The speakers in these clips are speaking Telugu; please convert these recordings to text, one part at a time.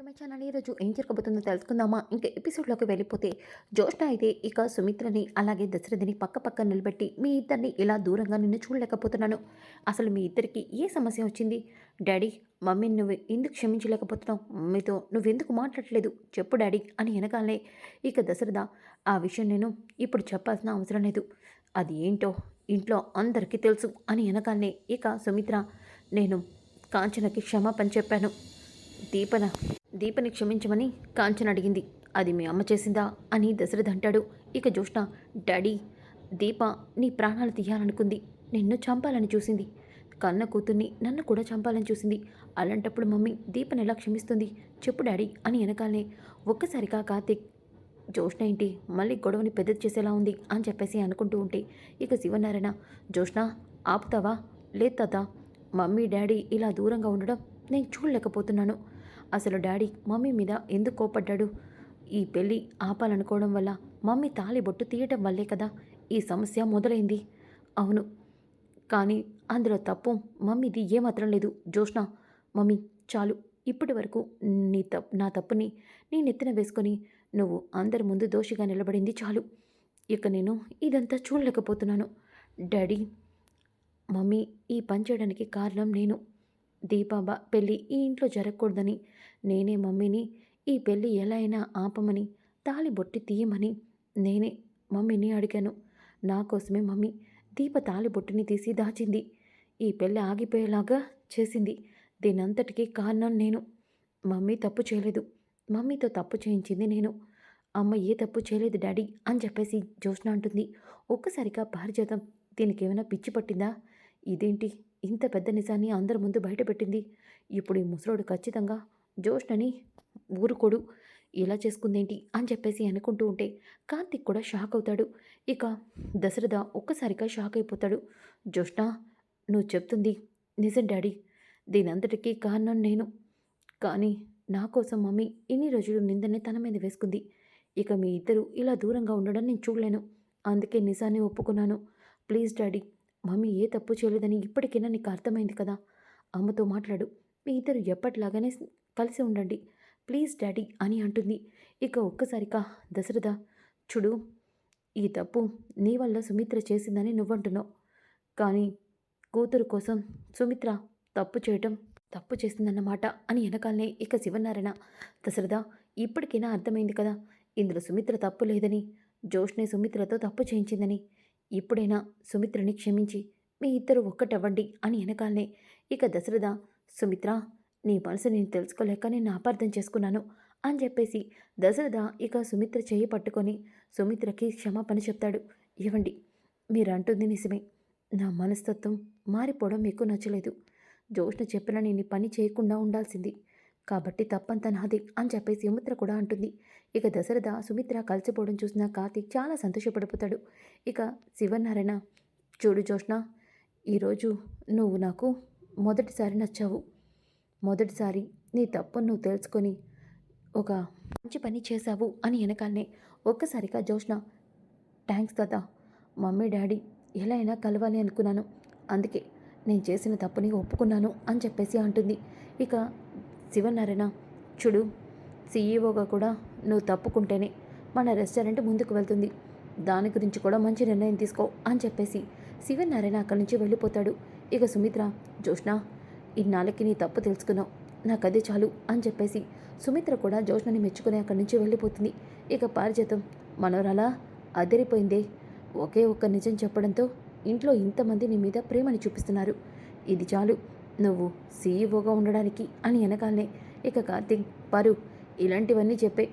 టు మై ఛానల్ ఈరోజు ఏం జరగబోతుందో తెలుసుకుందామా? ఇంకా ఎపిసోడ్లోకి వెళ్ళిపోతే జ్యోష్ణ అయితే ఇక సుమిత్రని అలాగే దశరథిని పక్క పక్క నిలబెట్టి మీ ఇద్దరిని ఇలా దూరంగా నిన్ను చూడలేకపోతున్నాను. అసలు మీ ఇద్దరికి ఏ సమస్య వచ్చింది? డాడీ మమ్మీని నువ్వు ఎందుకు క్షమించలేకపోతున్నావు? మమ్మీతో నువ్వెందుకు మాట్లాడలేదు? చెప్పు డాడీ అని వెనకాలే ఇక దశరథ ఆ విషయం నేను ఇప్పుడు చెప్పాల్సిన అవసరం లేదు. అది ఏంటో ఇంట్లో అందరికీ తెలుసు అని వెనకాలనే ఇక సుమిత్ర నేను కాంచనకి క్షమాపణ చెప్పాను. దీపన దీపని క్షమించమని కాంచన అడిగింది. అది మీ అమ్మ చేసిందా? అని దశరథ అంటాడు. ఇక జోష్ణ డాడీ దీప నీ ప్రాణాలు తీయాలనుకుంది. నిన్ను చంపాలని చూసింది. కన్న కూతుర్ని నన్ను కూడా చంపాలని చూసింది. అలాంటప్పుడు మమ్మీ దీపని ఎలా క్షమిస్తుంది? చెప్పు డాడీ అని వెనకాలనే. ఒక్కసారిగా కార్తీక్ జోష్ణ ఏంటి? మళ్ళీ గొడవని పెద్దది చేసేలా ఉంది అని చెప్పేసి అనుకుంటూ ఉంటే ఇక శివనారాయణ జోష్ణ ఆపుతావా? లేదు తాత. మమ్మీ డాడీ ఇలా దూరంగా ఉండడం నేను చూడలేకపోతున్నాను. అసలు డాడీ మమ్మీ మీద ఎందుకు కోపడ్డాడు? ఈ పెళ్ళి ఆపాలనుకోవడం వల్ల మమ్మీ తాళి బొట్టు తీయటం వల్లే కదా ఈ సమస్య మొదలైంది. అవును కానీ అందులో తప్పు మమ్మీది ఏమాత్రం లేదు. జోష్ణ మమ్మీ చాలు. ఇప్పటి వరకు నీ తప్పు నా తప్పుని నీ నెత్తిన వేసుకొని నువ్వు అందరి ముందు దోషిగా నిలబడింది చాలు. ఇక నేను ఇదంతా చూడలేకపోతున్నాను. డాడీ మమ్మీ ఈ పని చేయడానికి కారణం నేను. దీపాబా పెళ్ళి ఈ ఇంట్లో జరగకూడదని. నేనే మమ్మీని ఈ పెళ్ళి ఎలా అయినా ఆపమని తాళి బొట్టి తీయమని నేనే మమ్మీని అడిగాను. నా కోసమే మమ్మీ దీప తాళి బొట్టిని తీసి దాచింది. ఈ పెళ్ళి ఆగిపోయేలాగా చేసింది. దీనంతటికీ కారణం నేను. మమ్మీ తప్పు చేయలేదు. మమ్మీతో తప్పు చేయించింది నేను. అమ్మ ఏ తప్పు చేయలేదు డాడీ అని చెప్పేసి జ్యోత్స్న అంటుంది. ఒక్కసారిగా పారిజాతం దీనికి ఏమైనా పిచ్చి పట్టిందా? ఇదేంటి? ఇంత పెద్ద నిజాన్ని అందరి ముందు బయటపెట్టింది. ఇప్పుడు ఈ ముసలోడు ఖచ్చితంగా జోష్నని ఊరుకోడు. ఇలా చేసుకుందేంటి అని చెప్పేసి అనుకుంటూ ఉంటే కార్తిక్ కూడా షాక్ అవుతాడు. ఇక దశరథ ఒక్కసారిగా షాక్ అయిపోతాడు. జ్యోష్ణ నువ్వు చెప్తుంది నిజం డాడీ. దీనంతటికీ కారణం నేను. కానీ నా కోసం మమ్మీ ఇన్ని రోజులు నిందనే తన మీద వేసుకుంది. ఇక మీ ఇద్దరు ఇలా దూరంగా ఉండడం నేను చూడలేను. అందుకే నిజాన్ని ఒప్పుకున్నాను. ప్లీజ్ డాడీ మమ్మీ ఏ తప్పు చేయలేదని ఇప్పటికైనా నీకు అర్థమైంది కదా? అమ్మతో మాట్లాడు. మీ ఇద్దరు ఎప్పటిలాగానే కలిసి ఉండండి. ప్లీజ్ డాడీ అని అంటుంది. ఇక ఒక్కసారిగా దశరథ చూడు ఈ తప్పు నీ వల్ల సుమిత్ర చేసిందని నువ్వంటున్నావు. కానీ కూతురు కోసం సుమిత్ర తప్పు చేయటం తప్పు చేసిందన్నమాట అని వెనకాలనే ఇక శివనారాయణ దశరథ ఇప్పటికైనా అర్థమైంది కదా? ఇందులో సుమిత్ర తప్పు లేదని జోష్నే సుమిత్రతో తప్పు చేయించిందని. ఇప్పుడైనా సుమిత్రని క్షమించి మీ ఇద్దరు ఒక్కటవ్వండి అని వెనకాలనే ఇక దశరథ సుమిత్ర నీ మనసు నేను తెలుసుకోలేక నేను అపార్థం చేసుకున్నాను అని చెప్పేసి దశరథ ఇక సుమిత్ర చేయి పట్టుకొని సుమిత్రకి క్షమాపణ చెప్తాడు. ఇవ్వండి మీరు అంటుంది నిజమే. నా మనస్తత్వం మారిపోవడం మీకు నచ్చలేదు. జోష్ణ చెప్పిన నేను పని చేయకుండా ఉండాల్సింది. కాబట్టి తప్పంత నాది అని చెప్పేసి సుమిత్ర కూడా అంటుంది. ఇక దశరథ సుమిత్ర కలిసిపోవడం చూసిన కార్తీక్ చాలా సంతోషపడిపోతాడు. ఇక శివనారాయణ చూడు జోష్ణ ఈరోజు నువ్వు నాకు మొదటిసారి నచ్చావు. మొదటిసారి నీ తప్పును నువ్వు తెలుసుకొని ఒక మంచి పని చేశావు అని వెనకాలనే ఒక్కసారిగా జోష్ణ థ్యాంక్స్ దాదా మమ్మీ డాడీ ఎలా అయినా కలవాలి అనుకున్నాను. అందుకే నేను చేసిన తప్పుని ఒప్పుకున్నాను అని చెప్పేసి అంటుంది. ఇక శివనారాయణ చూడు సీఈఓగా కూడా నువ్వు తప్పుకుంటేనే మన రెస్టారెంట్ ముందుకు వెళ్తుంది. దాని గురించి కూడా మంచి నిర్ణయం తీసుకో అని చెప్పేసి శివనారాయణ అక్కడి నుంచి వెళ్ళిపోతాడు. ఇక సుమిత్ర జోష్ణ ఇన్నాళ్ళకి నీ తప్పు తెలుసుకున్నావు. నాకు అదే చాలు అని చెప్పేసి సుమిత్ర కూడా జోష్ణని మెచ్చుకుని అక్కడి నుంచి వెళ్ళిపోతుంది. ఇక పారిజాతం మనోరాలా అదిరిపోయిందే. ఒకే ఒక్క నిజం చెప్పడంతో ఇంట్లో ఇంతమంది నీ మీద ప్రేమని చూపిస్తున్నారు. ఇది చాలు. నువ్వు సీఈఓగా ఉండడానికి అని వెనకాలనే. ఇక కార్తీక్ పరు ఇలాంటివన్నీ చెప్పే.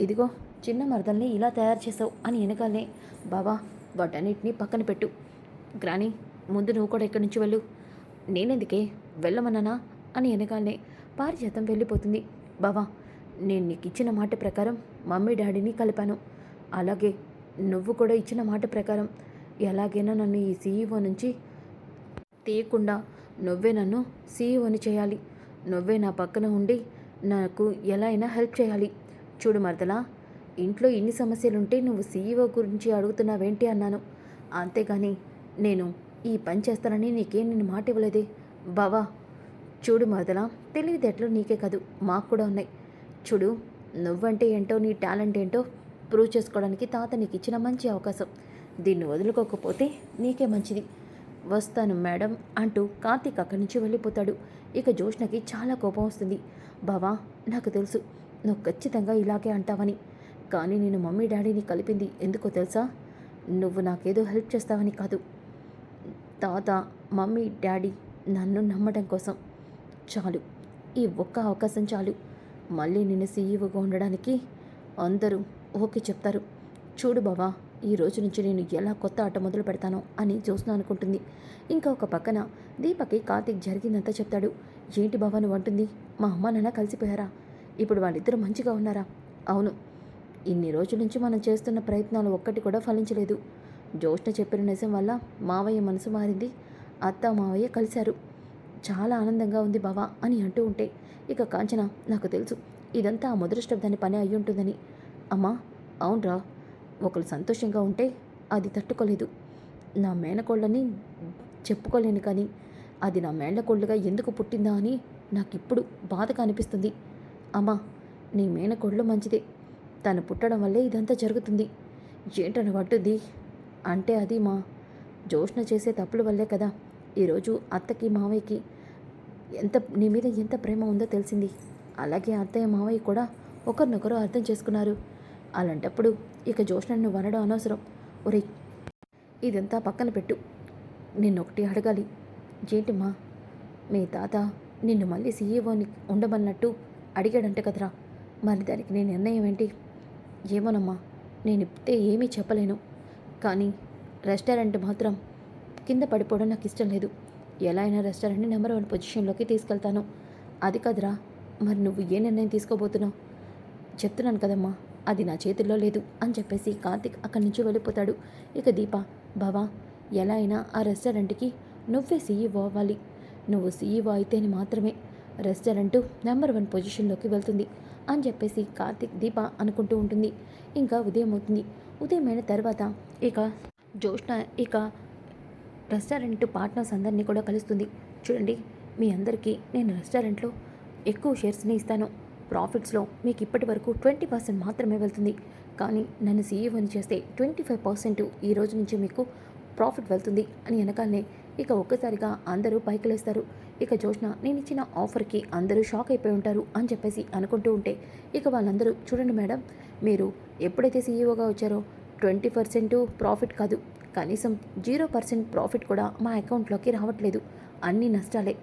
ఇదిగో చిన్న మరదల్ని ఇలా తయారు చేసావు అని వెనకాలనే. బావా వాటన్నిటినీ పక్కన పెట్టు. గ్రాని ముందు నువ్వు కూడా ఇక్కడి నుంచి వెళ్ళు. నేనెందుకే? వెళ్ళమన్నానా? అని వెనకాలనే. పారిజాతం వెళ్ళిపోతుంది. బావా నేను నీకు ఇచ్చిన మాట ప్రకారం మమ్మీ డాడీని కలిపాను. అలాగే నువ్వు కూడా ఇచ్చిన మాట ప్రకారం ఎలాగైనా నన్ను ఈ సీఈఓ నుంచి తీయకుండా నువ్వే నన్ను సీఈఓని చేయాలి. నువ్వే నా పక్కన ఉండి నాకు ఎలా అయినా హెల్ప్ చేయాలి. చూడు మరదలా ఇంట్లో ఇన్ని సమస్యలుంటే నువ్వు సీఈఓ గురించి అడుగుతున్నావేంటి అన్నాను. అంతేగాని నేను ఈ పని చేస్తానని నీకేం నేను మాట ఇవ్వలేదే. బావా చూడు మరదలా తెలివితేటలు నీకే కాదు మాకు కూడా ఉన్నాయి. చూడు నువ్వంటే ఏంటో నీ టాలెంట్ ఏంటో ప్రూవ్ చేసుకోవడానికి తాత నీకు ఇచ్చిన మంచి అవకాశం. దీన్ని వదులుకోకపోతే నీకే మంచిది. వస్తాను మేడం అంటూ కార్తీక్ అక్కడి నుంచి వెళ్ళిపోతాడు. ఇక జోష్నకి చాలా కోపం వస్తుంది. బావా నాకు తెలుసు నువ్వు ఖచ్చితంగా ఇలాగే అంటావని. కానీ నేను మమ్మీ డాడీని కలిపింది ఎందుకో తెలుసా? నువ్వు నాకేదో హెల్ప్ చేస్తావని కాదు. తాత మమ్మీ డాడీ నన్ను నమ్మడం కోసం. చాలు ఈ ఒక్క అవకాశం చాలు. మళ్ళీ నేను సీఈఓగా ఉండడానికి అందరూ ఓకే చెప్తారు. చూడు బావా ఈ రోజు నుంచి నేను ఎలా కొత్త ఆట మొదలు పెడతానో అని జ్యోత్స్న అనుకుంటుంది. ఇంకా ఒక పక్కన దీపకి కార్తీక్ జరిగిందంతా చెప్తాడు. ఏంటి బావా నువ్వు అంటుంది? మా అమ్మ నాన్న కలిసిపోయారా? ఇప్పుడు వాళ్ళిద్దరూ మంచిగా ఉన్నారా? అవును. ఇన్ని రోజుల నుంచి మనం చేస్తున్న ప్రయత్నాలు ఒక్కటి కూడా ఫలించలేదు. జ్యోష్ణ చెప్పిన నిజం వల్ల మావయ్య మనసు మారింది. అత్త మావయ్య కలిశారు. చాలా ఆనందంగా ఉంది బావా అని అంటూ ఉంటే ఇక కాంచన నాకు తెలుసు. ఇదంతా ఆ ముదృష్టబ్దాని పని అయి ఉంటుందని అమ్మా అవునరా. ఒకరు సంతోషంగా ఉంటే అది తట్టుకోలేదు. నా మేనకోళ్ళని చెప్పుకోలేను కానీ అది నా మేనకోళ్ళుగా ఎందుకు పుట్టిందా అని నాకు ఇప్పుడు బాధగా అనిపిస్తుంది. అమ్మా నీ మేనకోళ్ళు మంచిదే. తను పుట్టడం వల్లే ఇదంతా జరుగుతుంది. ఏంటని పట్టుద్ది అంటే అది మా జోష్ణ చేసే తప్పుల వల్లే కదా. ఈరోజు అత్తకి మావయ్యకి ఎంత నీ మీద ఎంత ప్రేమ ఉందో తెలిసింది. అలాగే అత్తయ్య మావయ్య కూడా ఒకరినొకరు అర్థం చేసుకున్నారు. అలాంటప్పుడు ఇక జోష్నను వనడం అనవసరం. ఒరేయ్ ఇదంతా పక్కన పెట్టు. నిన్నొకటి అడగాలి. ఏంటిమ్మా మీ? తాత నిన్ను మళ్ళీ సీఈఓని ఉండమన్నట్టు అడిగాడంట కదరా. మరి దానికి నేను నిర్ణయం ఏంటి? ఏమోనమ్మా నేను ఇప్పుడే ఏమీ చెప్పలేను. కానీ రెస్టారెంట్ మాత్రం కింద పడిపోవడం నాకు ఇష్టం లేదు. ఎలా అయినా రెస్టారెంట్ని నెంబర్ వన్ పొజిషన్లోకి తీసుకెళ్తాను. అది కదరా మరి నువ్వు ఏ నిర్ణయం తీసుకోబోతున్నావు? చెప్తున్నాను కదమ్మా. అది నా చేతుల్లో లేదు అని చెప్పేసి కార్తిక్ అక్కడి నుంచి వెళ్ళిపోతాడు. ఇక దీప బావా ఎలా అయినా ఆ రెస్టారెంట్కి నువ్వే సీఈఓ అవ్వాలి. నువ్వు సీఈఓ అయితేనే మాత్రమే రెస్టారెంట్ నెంబర్ వన్ పొజిషన్లోకి వెళ్తుంది అని చెప్పేసి కార్తిక్ దీప అనుకుంటూ ఉంటుంది. ఇంకా ఉదయం అవుతుంది. ఉదయం అయిన తర్వాత ఇక జోష్న ఇక రెస్టారెంట్ పార్ట్నర్స్ అందరినీ కూడా కలుస్తుంది. చూడండి మీ అందరికీ నేను రెస్టారెంట్లో ఎక్కువ షేర్స్ని ఇస్తాను. ప్రాఫిట్స్లో మీకు ఇప్పటి వరకు ట్వంటీ పర్సెంట్ మాత్రమే వెళ్తుంది. కానీ నన్ను సీఈఓని చేస్తే ట్వంటీ ఫైవ్ పర్సెంట్ ఈ రోజు నుంచి మీకు ప్రాఫిట్ వెళ్తుంది అని వెనకాలనే ఇక ఒక్కసారిగా అందరూ పైకిలేస్తారు ఇక జోష్న నేను ఇచ్చిన ఆఫర్కి అందరూ షాక్ అయిపోయి ఉంటారు అని చెప్పేసి అనుకుంటూ ఉంటే ఇక వాళ్ళందరూ చూడండి మేడం మీరు ఎప్పుడైతే సీఈఓగా వచ్చారో ట్వంటీ పర్సెంట్ ప్రాఫిట్ కాదు. కనీసం జీరో పర్సెంట్ ప్రాఫిట్ కూడా మా అకౌంట్లోకి రావట్లేదు. అన్ని నష్టాలే.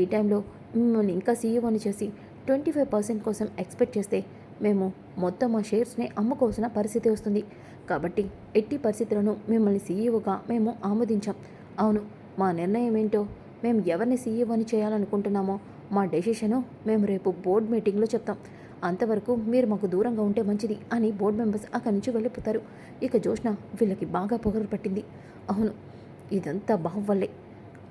ఈ టైంలో మిమ్మల్ని ఇంకా సీఈఓని చేసి ట్వంటీ ఫైవ్ పర్సెంట్ కోసం ఎక్స్పెక్ట్ చేస్తే మేము మొత్తం మా షేర్స్ని అమ్ముకోవాల్సిన పరిస్థితి వస్తుంది. కాబట్టి ఎట్టి పరిస్థితులను మిమ్మల్ని సీఈఓగా మేము ఆమోదించాం. అవును మా నిర్ణయం ఏంటో మేము ఎవరిని సీఈఓని చేయాలనుకుంటున్నామో మా డెసిషను మేము రేపు బోర్డ్ మీటింగ్లో చెప్తాం. అంతవరకు మీరు మాకు దూరంగా ఉంటే మంచిది అని బోర్డు మెంబర్స్ అక్కడి నుంచి వెళ్ళిపోతారు. ఇక జోష్న వీళ్ళకి బాగా పొగరు పట్టింది. అవును ఇదంతా బాహువల్లే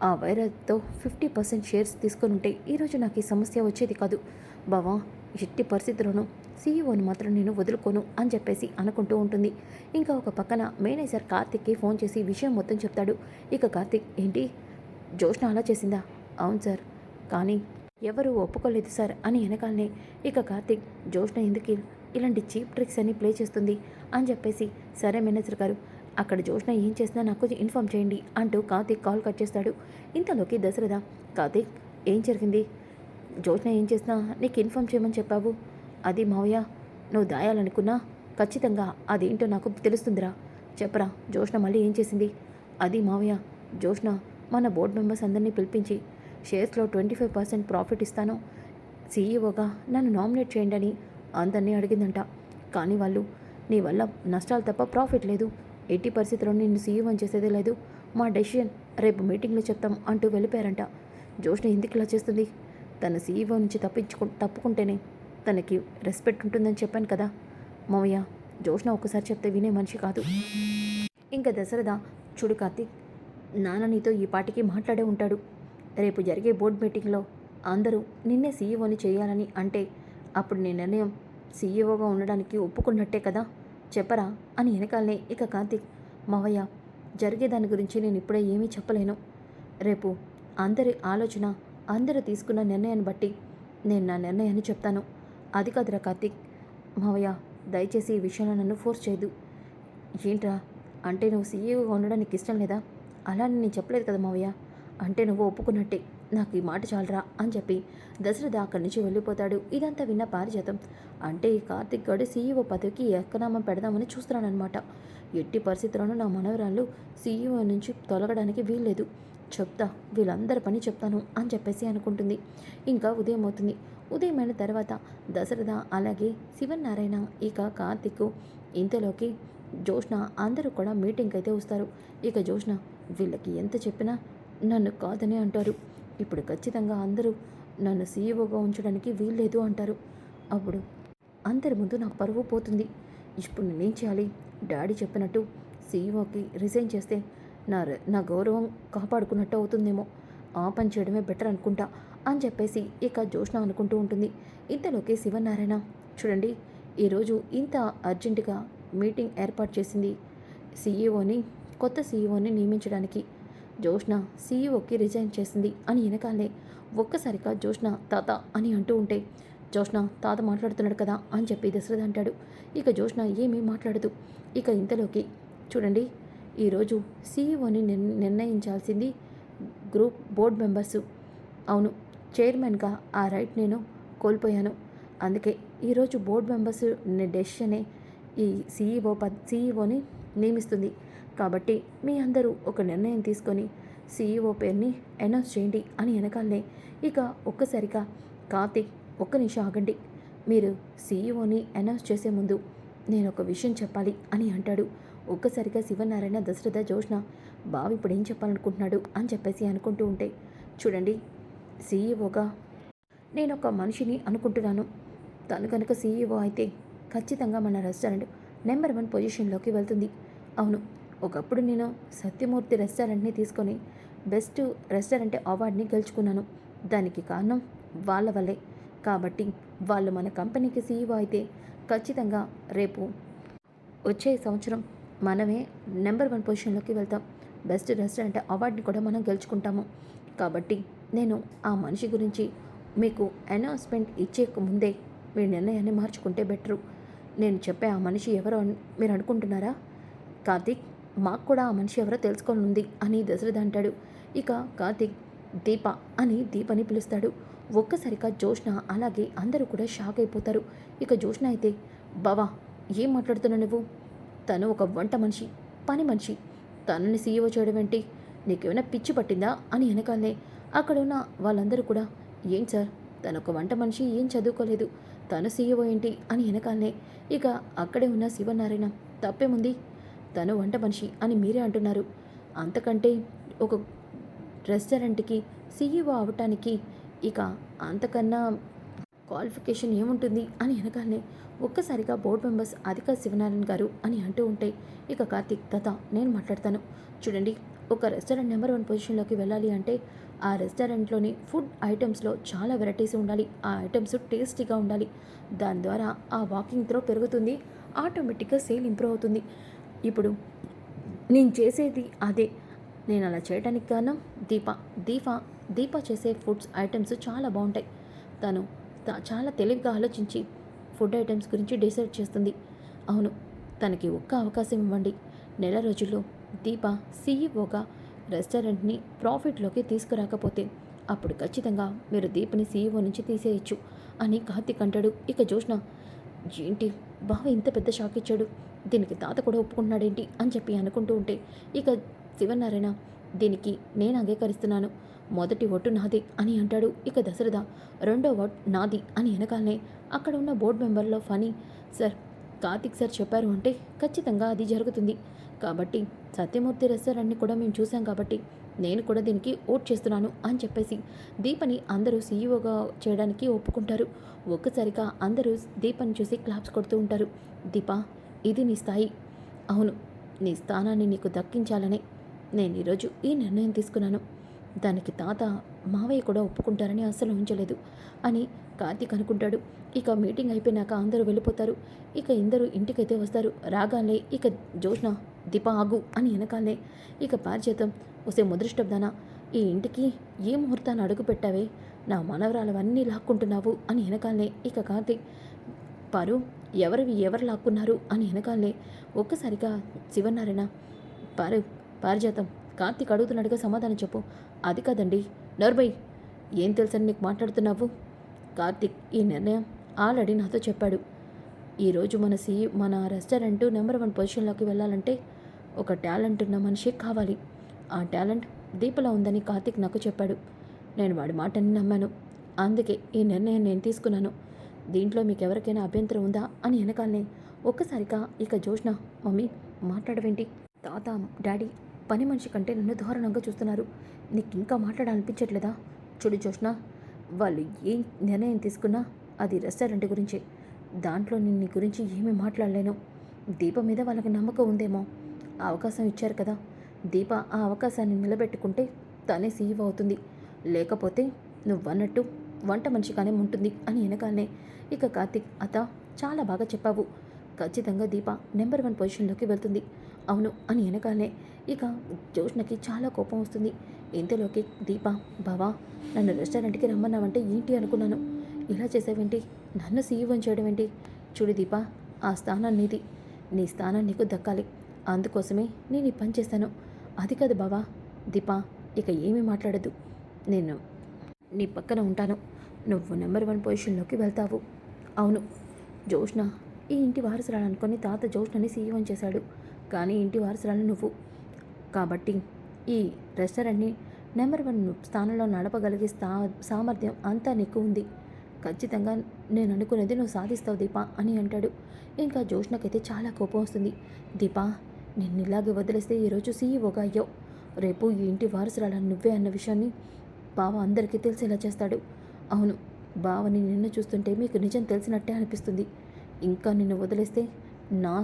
ఆ వైరస్తో ఫిఫ్టీ పర్సెంట్ షేర్స్ తీసుకొని ఉంటే ఈరోజు నాకు ఈ సమస్య వచ్చేది కాదు. బావా ఎట్టి పరిస్థితుల్లోనూ సీఈఓని మాత్రం నేను వదులుకోను అని చెప్పేసి అనుకుంటూ ఉంటుంది. ఇంకా ఒక పక్కన మేనేజర్ కార్తిక్కి ఫోన్ చేసి విషయం మొత్తం చెప్తాడు. ఇక కార్తిక్ ఏంటి? జోష్న అలా చేసిందా? అవును సార్. కానీ ఎవరు ఒప్పుకోలేదు సార్ అని వెనకాలనే ఇక కార్తిక్ జోష్న ఎందుకు ఇలాంటి చీప్ ట్రిక్స్ అన్ని ప్లే చేస్తుంది? అని చెప్పేసి సరే మేనేజర్ గారు అక్కడ జోష్న ఏం చేసినా నాకు కొంచెం ఇన్ఫామ్ చేయండి అంటూ కార్తిక్ కాల్ కట్ చేస్తాడు. ఇంతలోకి దశరథ కార్తిక్ ఏం జరిగింది? జోష్న ఏం చేసినా నీకు ఇన్ఫామ్ చేయమని చెప్పావు. అది మావయ్య నువ్వు దాయాలనుకున్నా ఖచ్చితంగా అదేంటో నాకు తెలుస్తుందిరా. చెప్పరా జోష్న మళ్ళీ ఏం చేసింది? అది మావయ్య జోష్న మన బోర్డు మెంబర్స్ అందరినీ పిలిపించి షేర్స్లో ట్వంటీ ఫైవ్ పర్సెంట్ ప్రాఫిట్ ఇస్తాను. సీఈఓగా నన్ను నామినేట్ చేయండి అని అందరినీ అడిగిందంట. కానీ వాళ్ళు నీ వల్ల నష్టాలు తప్ప ప్రాఫిట్ లేదు. ఎట్టి పరిస్థితిలో నిన్ను సీఈఓ చేసేదే లేదు. మా డెసిషన్ రేపు మీటింగ్లో చెప్తాం అంటూ వెళ్ళిపోయారంట. జోష్న ఎందుకు ఇలా చేస్తుంది? తన సీఈఓ నుంచి తప్పించుకు తప్పుకుంటేనే తనకి రెస్పెక్ట్ ఉంటుందని చెప్పాను కదా. మావయ్య జోష్న ఒకసారి చెప్తే వినే మనిషి కాదు. ఇంకా దశరథ చూడు కార్తీక్ నాన్న నీతో ఈ పాటికి మాట్లాడే ఉంటాడు. రేపు జరిగే బోర్డ్ మీటింగ్లో అందరూ నిన్నే సీఈఓని చేయాలని అంటే అప్పుడు నీ నిర్ణయం సీఈఓగా ఉండడానికి ఒప్పుకున్నట్టే కదా. చెప్పరా? అని వెనకాలనే ఇక కార్తీక్ మావయ్య జరిగే దాని గురించి నేను ఇప్పుడే ఏమీ చెప్పలేను. రేపు అందరి ఆలోచన అందరూ తీసుకున్న నిర్ణయాన్ని బట్టి నేను నా నిర్ణయాన్ని చెప్తాను. అది కాదురా కార్తీక్. మావయ్య దయచేసి ఈ విషయంలో నన్ను ఫోర్స్ చేయదు ఏంట్రా? అంటే నువ్వు సీఈఓగా ఉండడం నీకు ఇష్టం లేదా? అలా అని నేను చెప్పలేదు కదా మావయ్య. అంటే నువ్వు ఒప్పుకున్నట్టే. నాకు ఈ మాట చాలరా అని చెప్పి దశరథ అక్కడి నుంచి వెళ్ళిపోతాడు. ఇదంతా విన్న పారిజాతం. అంటే ఈ కార్తిక్ గడు సీఈఓ పదవికి ఎక్కనామం పెడదామని చూస్తున్నాడనమాట ఎట్టి పరిస్థితుల్లోనూ నా మనవరాళ్ళు సీఈఓ నుంచి తొలగడానికి వీల్లేదు. చెప్తా వీళ్ళందరి పని చెప్తాను అని చెప్పేసి అనుకుంటుంది. ఇంకా ఉదయం అవుతుంది. ఉదయమైన తర్వాత దశరథ అలాగే శివనారాయణ ఇక కార్తిక్ ఇంతలోకి జోష్ణ అందరూ కూడా మీటింగ్ అయితే వస్తారు. ఇక జోష్ణ వీళ్ళకి ఎంత చెప్పినా నన్ను కాదని అంటారు. ఇప్పుడు ఖచ్చితంగా అందరూ నన్ను సీఈఓగా ఉంచడానికి వీల్లేదు అంటారు. అప్పుడు అందరి ముందు నా పరువు పోతుంది. ఇప్పుడు నేనేం చేయాలి? డాడీ చెప్పినట్టు సీఈఓకి రిజైన్ చేస్తే నా నా గౌరవం కాపాడుకున్నట్టు అవుతుందేమో. ఆ పని చేయడమే బెటర్ అనుకుంటా అని చెప్పేసి ఇక జోష్ణ అనుకుంటూ ఉంటుంది. ఇంతలోకి శివనారాయణ చూడండి ఈరోజు ఇంత అర్జెంటుగా మీటింగ్ ఏర్పాటు చేసింది సీఈఓని కొత్త సీఈఓని నియమించడానికి. జోష్ణ సీఈఓకి రిజైన్ చేసింది అని వెనకాలే ఒక్కసారిగా జోష్ణ తాత అని అంటూ ఉంటే జోష్ణ తాత మాట్లాడుతున్నాడు కదా అని చెప్పి దశరథ అంటాడు. ఇక జోష్ణ ఏమీ మాట్లాడదు. ఇక ఇంతలోకి చూడండి ఈరోజు సీఈఓని నిర్ణయించాల్సింది గ్రూప్ బోర్డ్ మెంబర్స్. అవును చైర్మన్గా ఆ రైట్ నేను కోల్పోయాను. అందుకే ఈరోజు బోర్డ్ మెంబర్స్ డెసిషనే ఈ సీఈఓ పద్ సీఈఓని నియమిస్తుంది. కాబట్టి మీ అందరూ ఒక నిర్ణయం తీసుకొని సీఈఓ పేరుని అనౌన్స్ చేయండి అని వెనకాలనే. ఇక ఒక్కసారిగా కార్తీక్ ఒక్క నిమిషం ఆగండి. మీరు సీఈఓని అనౌన్స్ చేసే ముందు నేను ఒక విషయం చెప్పాలి అని అంటాడు. ఒక్కసారిగా శివనారాయణ దశరథ జోష్న బావి ఇప్పుడు ఏం చెప్పాలనుకుంటున్నాడు అని చెప్పేసి అనుకుంటూ ఉంటే చూడండి సీఈఓగా నేను ఒక మనిషిని అనుకుంటున్నాను. తను కనుక సీఈఓ అయితే ఖచ్చితంగా మన రెస్టారెంట్ నెంబర్ వన్ పొజిషన్లోకి వెళ్తుంది. అవును ఒకప్పుడు నేను సత్యమూర్తి రెస్టారెంట్ని తీసుకొని బెస్ట్ రెస్టారెంట్ అవార్డుని గెలుచుకున్నాను. దానికి కారణం వాళ్ళ వల్లే. కాబట్టి వాళ్ళు మన కంపెనీకి సీఈఓ అయితే ఖచ్చితంగా రేపు వచ్చే సంవత్సరం మనమే నెంబర్ వన్ పొజిషన్లోకి వెళ్తాం. బెస్ట్ రెస్టారెంట్ అవార్డుని కూడా మనం గెలుచుకుంటాము. కాబట్టి నేను ఆ మనిషి గురించి మీకు అనౌన్స్మెంట్ ఇచ్చే ముందే మీ నిర్ణయాన్ని మార్చుకుంటే బెటరు. నేను చెప్పే ఆ మనిషి ఎవరో మీరు అనుకుంటున్నారా? కార్తీక్ మాకు కూడా ఆ మనిషి ఎవరో తెలుసుకొని ఉంది అని దశరథ అంటాడు. ఇక కార్తీక్ దీప అని దీపని పిలుస్తాడు. ఒక్కసారిగా జోష్న అలాగే అందరూ కూడా షాక్ అయిపోతారు. ఇక జోష్న అయితే బావా ఏం మాట్లాడుతున్నావు నువ్వు? తను ఒక వంట మనిషి పని మనిషి. తనని సీఈఓ చేయడం ఏంటి? నీకేమైనా పిచ్చి పట్టిందా? అని వెనకాలనే అక్కడ ఉన్న వాళ్ళందరూ కూడా ఏం సార్? తను ఒక వంట మనిషి ఏం చదువుకోలేదు. తను సీఈఓ ఏంటి? అని వెనకాలనే ఇక అక్కడే ఉన్న శివనారాయణ తప్పేముంది? తను వంట మనిషి అని మీరే అంటున్నారు. అంతకంటే ఒక రెస్టారెంట్కి సీఈఓ అవటానికి ఇక అంతకన్నా క్వాలిఫికేషన్ ఏముంటుంది అని వెనకాలనే ఒక్కసారిగా బోర్డు మెంబర్స్ అధిక శివనారాయణ గారు అని అంటూ ఉంటే ఇక కార్తీక్ దత్త నేను మాట్లాడతాను. చూడండి ఒక రెస్టారెంట్ నెంబర్ వన్ పొజిషన్లోకి వెళ్ళాలి అంటే ఆ రెస్టారెంట్లోని ఫుడ్ ఐటమ్స్లో చాలా వెరైటీస్ ఉండాలి. ఆ ఐటమ్స్ టేస్టీగా ఉండాలి. దాని ద్వారా ఆ వాకింగ్ త్రో పెరుగుతుంది ఆటోమేటిక్గా సేల్ ఇంప్రూవ్ అవుతుంది. ఇప్పుడు నేను చేసేది అదే. నేను అలా చేయడానికి కారణం దీప. దీప దీప చేసే ఫుడ్స్ ఐటమ్స్ చాలా బాగుంటాయి. తను చాలా తెలివిగా ఆలోచించి ఫుడ్ ఐటమ్స్ గురించి డిసైడ్ చేస్తుంది. అవును తనకి ఒక్క అవకాశం ఇవ్వండి. నెల రోజుల్లో దీప సీఈఓగా రెస్టారెంట్ని ప్రాఫిట్లోకి తీసుకురాకపోతే అప్పుడు ఖచ్చితంగా మీరు దీపని సీఈఓ నుంచి తీసేయచ్చు అని కార్తీక్ అంటాడు. ఇక జోష్న ఏంటి బావ ఇంత పెద్ద షాక్ ఇచ్చాడు. దీనికి తాత కూడా ఒప్పుకుంటున్నాడేంటి? అని చెప్పి అనుకుంటూ ఉంటే ఇక శివనారాయణ దీనికి నేను అంగీకరిస్తున్నాను. మొదటి ఒట్టు నాది అని అంటాడు. ఇక దశరథ రెండో ఒట్ నాది అని వెనకాలనే అక్కడ ఉన్న బోర్డు మెంబర్లో ఫనీ సార్ కార్తిక్ సార్ చెప్పారు అంటే ఖచ్చితంగా అది జరుగుతుంది. కాబట్టి సత్యమూర్తి రెస్టారెంట్ని కూడా మేము చూసాం కాబట్టి నేను కూడా దీనికి ఓట్ చేస్తున్నాను అని చెప్పేసి దీపని అందరూ సీఈఓగా చేయడానికి ఒప్పుకుంటారు. ఒక్కసారిగా అందరూ దీపని చూసి క్లాప్స్ కొడుతూ ఉంటారు. దీప ఇది నీ స్థాయి. అవును నీ స్థానాన్ని నీకు దక్కించాలని నేను ఈరోజు ఈ నిర్ణయం తీసుకున్నాను. దానికి తాత మావయ్య కూడా ఒప్పుకుంటారని అస్సలు ఉంచలేదు అని కార్తీక్ అనుకుంటాడు. ఇక మీటింగ్ అయిపోయినాక అందరూ వెళ్ళిపోతారు. ఇక ఇందరూ ఇంటికైతే వస్తారు. రాగానే ఇక జోష్న దీప ఆగు అని వెనకాలే. ఇక పారిచేతం వసే ముదృష్టబ్దానా ఈ ఇంటికి ఏ ముహూర్తాన్ని అడుగు పెట్టావే? నా మనవరాలవన్నీ లాక్కుంటున్నావు అని వెనకాలే. ఇక కార్తీక్ పారు ఎవరివి ఎవరు లాక్కున్నారు అని వెనకాలే. ఒక్కసారిగా శివనారాయణ పారు పారిజాతం కార్తీక్ అడుగుతున్నాడుగా సమాధానం చెప్పు. అది కాదండి. నర్బయ్ ఏం తెలుసని నీకు మాట్లాడుతున్నావు? కార్తీక్ ఈ నిర్ణయం ఆల్రెడీ నాతో చెప్పాడు. ఈరోజు మన సి మన రెస్టారెంట్ నెంబర్ వన్ పొజిషన్లోకి వెళ్ళాలంటే ఒక టాలెంట్ ఉన్న మనిషి కావాలి. ఆ టాలెంట్ దీపలా ఉందని కార్తీక్ నాకు చెప్పాడు. నేను వాడి మాటని నమ్మాను. అందుకే ఈ నిర్ణయం నేను తీసుకున్నాను. దీంట్లో మీకు ఎవరికైనా అభ్యంతరం ఉందా అని వెనకాలనే ఒక్కసారిగా ఇక జోష్న మమ్మీ మాట్లాడవేంటి? తాత డాడీ పని మనిషి కంటే నన్ను దారుణంగా చూస్తున్నారు. నీకు ఇంకా మాట్లాడాలనిపించట్లేదా? చూడు జోష్న వాళ్ళు ఏ నిర్ణయం తీసుకున్నా అది రెస్టారెంట్ గురించే. దాంట్లో నేను నీ గురించి ఏమీ మాట్లాడలేను. దీప మీద వాళ్ళకి నమ్మకం ఉందేమో. అవకాశం ఇచ్చారు కదా. దీప ఆ అవకాశాన్ని నిలబెట్టుకుంటే తనే సీఈఓ అవుతుంది. లేకపోతే నువ్వన్నట్టు వంట మనిషిగానే ఉంటుంది అని వెనకాలనే. ఇక కార్తిక్ అత చాలా బాగా చెప్పావు. ఖచ్చితంగా దీప నెంబర్ వన్ పొజిషన్లోకి వెళ్తుంది. అవును అని అనగానే ఇక జోష్నకి చాలా కోపం వస్తుంది. ఇంతలోకి దీప బావా నన్ను రెస్టారెంట్కి రమ్మన్నావంటే ఏంటి అనుకున్నాను. ఇలా చేసావేంటి? నన్ను సీఈఓని చేయడం ఏంటి చూడు దీప ఆ స్థానం నీది. నీ స్థానం నీకు దక్కాలి. అందుకోసమే నేను ఈ పని చేశాను అది కాదు బావా దీప ఇక ఏమీ మాట్లాడదు. నేను నీ పక్కన ఉంటాను. నువ్వు నెంబర్ వన్ పొజిషన్లోకి వెళ్తావు. అవును జోష్న ఈ ఇంటి వారసురాలనుకొని తాత జోష్నని సీఈఓని చేశాడు. కానీ ఇంటి వారసురాలు నువ్వు. కాబట్టి ఈ రెస్టారెంట్ని నెంబర్ వన్ స్థానంలో నడపగలిగే స్థా సామర్థ్యం అంతా నీకు ఉంది. ఖచ్చితంగా నేను అనుకునేది నువ్వు సాధిస్తావు దీపా అని అంటాడు. ఇంకా జోష్నకైతే చాలా కోపం వస్తుంది. దీపా నిన్ను ఇలాగే వదిలేస్తే ఈరోజు సీఈఓగా అయ్యావు. రేపు ఈ ఇంటి వారసురాలని నువ్వే అన్న విషయాన్ని బావ అందరికీ తెలిసేలా చేస్తాడు. అవును బావని నిన్ను చూస్తుంటే మీకు నిజం తెలిసినట్టే అనిపిస్తుంది. ఇంకా నిన్ను వదిలేస్తే నా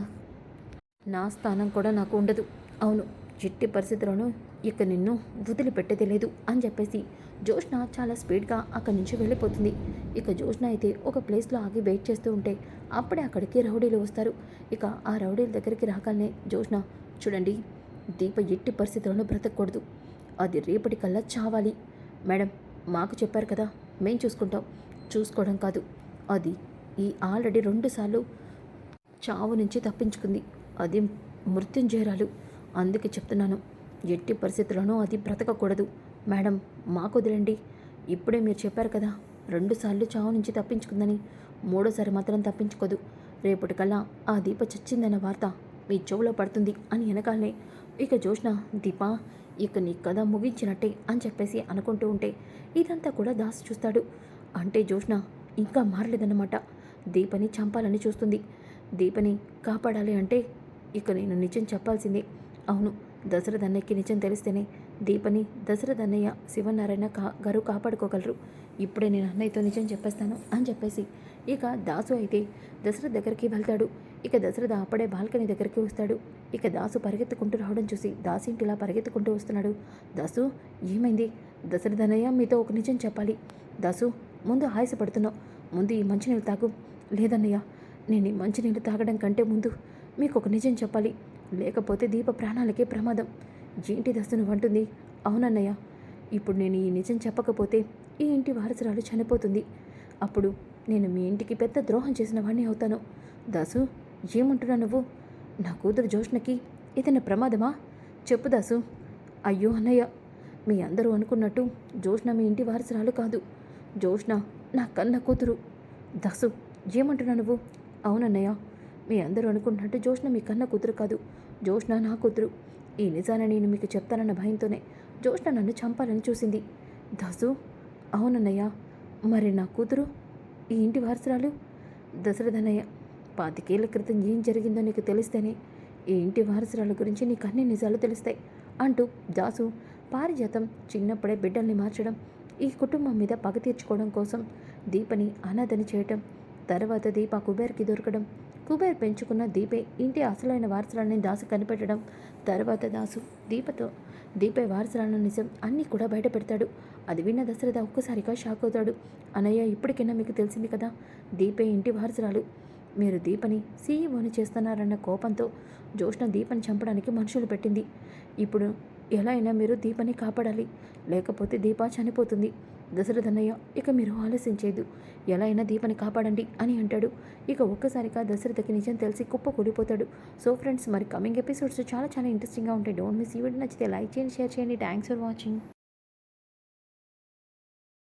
నా స్థానం కూడా నాకు ఉండదు. అవును చిట్టి పరిస్థితులను ఇక నిన్ను వదిలిపెట్టేది లేదు అని చెప్పేసి జోష్న చాలా స్పీడ్గా అక్కడి నుంచి వెళ్ళిపోతుంది. ఇక జోష్న అయితే ఒక ప్లేస్లో ఆగి వెయిట్ చేస్తూ ఉంటే అప్పుడే అక్కడికి రౌడీలు వస్తారు. ఇక ఆ రౌడీల దగ్గరికి రాగానే జోష్న చూడండి దీప ఎట్టి పరిస్థితుల్లోనూ బ్రతకూడదు. అది రేపటికల్లా చావాలి. మేడం మాకు చెప్పారు కదా మేం చూసుకుంటాం. చూసుకోవడం కాదు. అది ఈ ఆల్రెడీ రెండుసార్లు చావు నుంచి తప్పించుకుంది. అది మృత్యుంజయరాలు. అందుకే చెప్తున్నాను ఎట్టి పరిస్థితుల్లోనూ అది బ్రతకకూడదు. మేడం మాకు వదిలండి ఇప్పుడే మీరు చెప్పారు కదా రెండుసార్లు చావు నుంచి తప్పించుకుందని. మూడోసారి మాత్రం తప్పించుకోదు. రేపటికల్లా ఆ దీప చచ్చిందన్న వార్త మీ చెవులో పడుతుంది అని వెనకాలనే. ఇక జోష్న దీప ఇక నీ కథ ముగించినట్టే అని చెప్పేసి అనుకుంటూ ఉంటే ఇదంతా కూడా దాసి చూస్తాడు. అంటే జోష్న ఇంకా మారలేదన్నమాట. దీపని చంపాలని చూస్తుంది. దీపని కాపాడాలి అంటే ఇక నేను నిజం చెప్పాల్సిందే. అవును దశరథ అన్నయ్యకి నిజం తెలిస్తేనే దీపని దశరథ అన్నయ్య శివనారాయణ కా గారు కాపాడుకోగలరు. ఇప్పుడే నేను అన్నయ్యతో నిజం చెప్పేస్తాను అని చెప్పేసి ఇక దాసు అయితే దశరథ దగ్గరికి వెళ్తాడు. ఇక దశరథ అప్పుడే బాల్కనీ దగ్గరికి వస్తాడు. ఇక దాసు పరిగెత్తుకుంటూ రావడం చూసి దాసు ఇంటిలా పరిగెత్తుకుంటూ వస్తున్నాడు. దాసు ఏమైంది? దశరథ అన్నయ్య మీతో ఒక నిజం చెప్పాలి. దాసు ముందు ఆయాసపడుతున్నావు. ముందు ఈ మంచినీళ్ళు తాగు. లేదన్నయ్య నేను ఈ మంచినీళ్ళు తాగడం కంటే ముందు మీకు ఒక నిజం చెప్పాలి. లేకపోతే దీప ప్రాణాలకే ప్రమాదం. ఏంటి దస్తును అంటుంది అవునన్నయ్య ఇప్పుడు నేను ఈ నిజం చెప్పకపోతే ఈ ఇంటి వారసురాలు చనిపోతుంది. అప్పుడు నేను మీ ఇంటికి పెద్ద ద్రోహం చేసిన వాడిని అవుతాను. దాసు ఏమంటున్నా నువ్వు? నా కూతురు జోష్ణకి ఏదైనా ప్రమాదమా? చెప్పు దాసు. అయ్యో అన్నయ్య మీ అందరూ అనుకున్నట్టు జోష్ణ మీ ఇంటి వారసురాలు కాదు. జోష్ణ నా కన్న కూతురు. దాసు ఏమంటున్నా నువ్వు? అవునన్నయ్య మీ అందరూ అనుకుంటున్నట్టు జోష్న మీ కన్న కూతురు కాదు. జోష్న నా కూతురు. ఈ నిజాన్ని నేను మీకు చెప్తానన్న భయంతోనే జోష్న నన్ను చంపాలని చూసింది. దాసు అవునన్నయ్య మరి నా కూతురు? ఈ ఇంటి వారసురాలు? దశరథనయ్య పాతికేళ్ళ క్రితం ఏం జరిగిందో నీకు తెలిస్తేనే ఈ ఇంటి వారసురాల గురించి నీకు అన్ని నిజాలు తెలుస్తాయి అంటూ దాసు పారిజాతం చిన్నప్పుడే బిడ్డల్ని మార్చడం ఈ కుటుంబం మీద పగ తీర్చుకోవడం కోసం దీపని అనాథని చేయటం తర్వాత దీప కుబేర్కి దొరకడం కుబేర్ పెంచుకున్న దీపే ఇంటి అసలైన వారసురాలని దాసు కనిపెట్టడం తర్వాత దాసు దీపతో దీపే వారసురాల నిజం అన్నీ కూడా బయట పెడతాడు. అది విన్న దశరథ ఒక్కసారిగా షాక్ అవుతాడు. అనయ్య ఇప్పటికైనా మీకు తెలిసింది కదా దీపే ఇంటి వారసురాలు. మీరు దీపని సీఈఓని చేస్తున్నారన్న కోపంతో జోష్న దీపని చంపడానికి మనుషులు పెట్టింది. ఇప్పుడు ఎలా అయినా మీరు దీపని కాపాడాలి. లేకపోతే దీప చనిపోతుంది. దశరథన్నయ్య ఇక మీరు ఆలోచించేదు ఎలా అయినా దీపని కాపాడండి అని అంటాడు. ఇక ఒక్కసారిగా దశరథకి నిజం తెలిసి కుప్ప కూలిపోతాడు. సో ఫ్రెండ్స్ మరి కమింగ్ ఎపిసోడ్స్ చాలా చాలా ఇంట్రెస్టింగ్గా ఉంటాయి. డోంట్ మిస్ ఈ వీడియో నచ్చితే లైక్ చేయండి షేర్ చేయండి. Thanks for watching